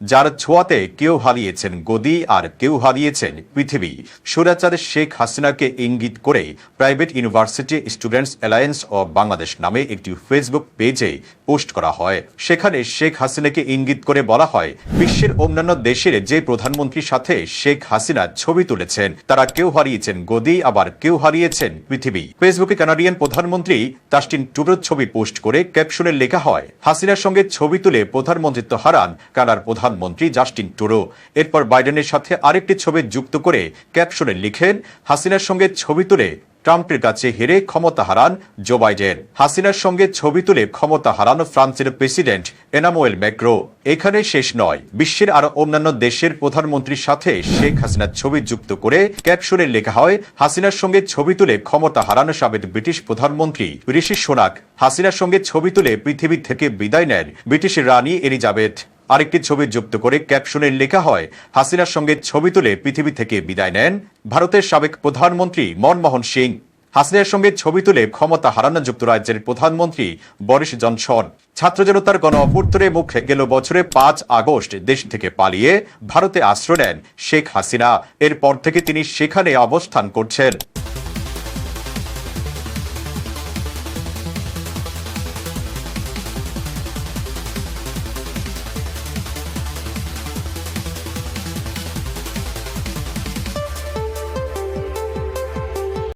যার ছোঁয়াতে কেউ হারিয়েছেন গদি আর কেউ হারিয়েছেন পৃথিবী। সুরাচার শেখ হাসিনাকে ইঙ্গিত করে private university students alliance of Bangladesh নামে একটি ফেসবুক পেজে পোস্ট করা হয়। সেখানে শেখ হাসিনাকে ইঙ্গিত করে বলা হয়, বিশ্বের অন্যান্য দেশের যে প্রধানমন্ত্রীর সাথে শেখ হাসিনা ছবি তুলেছেন, তারা কেউ হারিয়েছেন গদি, আবার কেউ হারিয়েছেন পৃথিবী। ফেসবুকে কানাডিয়ান প্রধানমন্ত্রী তাস্টিন টুডোর ছবি পোস্ট করে ক্যাপশনে লেখা হয়, হাসিনার সঙ্গে ছবি তুলে প্রধানমন্ত্রিত্ব হারান কানাডার প্রধানমন্ত্রী জাস্টিন টুডো এরপর বাইডেনের সাথে আরেকটি ছবি যুক্ত করে ক্যাপশনে লিখেন, হাসিনার সঙ্গে ছবি তুলে ট্রাম্পের কাছে হেরে ক্ষমতা হারান জো বাইডেন। হাসিনার সঙ্গে ছবি তুলে ক্ষমতা হারান ফ্রান্সের প্রেসিডেন্ট এনামোয়েল ম্যাক্রো। এখানে শেষ নয়। বিশ্বের আরও অন্যান্য দেশের প্রধানমন্ত্রীর সাথে শেখ হাসিনার ছবি যুক্ত করে ক্যাপশনে লেখা হয়, হাসিনার সঙ্গে ছবি তুলে ক্ষমতা হারানো সাবেক ব্রিটিশ প্রধানমন্ত্রী ঋষি সোনাক। হাসিনার সঙ্গে ছবি তুলে পৃথিবী থেকে বিদায় নেন ব্রিটিশ রানী এলিজাবেথ। আরেকটি ছবি যুক্ত করে ক্যাপশনে লেখা হয়, হাসিনার সঙ্গে ছবি তুলে পৃথিবী থেকে বিদায় নেন ভারতের সাবেক প্রধানমন্ত্রী মনমোহন সিং। হাসিনার সঙ্গে ছবি তুলে ক্ষমতা হারানো যুক্তরাজ্যের প্রধানমন্ত্রী বরিস জনসন। ছাত্র জনতার গণ অভ্যুত্থানে মুখে গেল বছরে পাঁচ আগস্ট দেশ থেকে পালিয়ে ভারতে আশ্রয় নেন শেখ হাসিনা। এরপর থেকে তিনি সেখানে অবস্থান করছেন।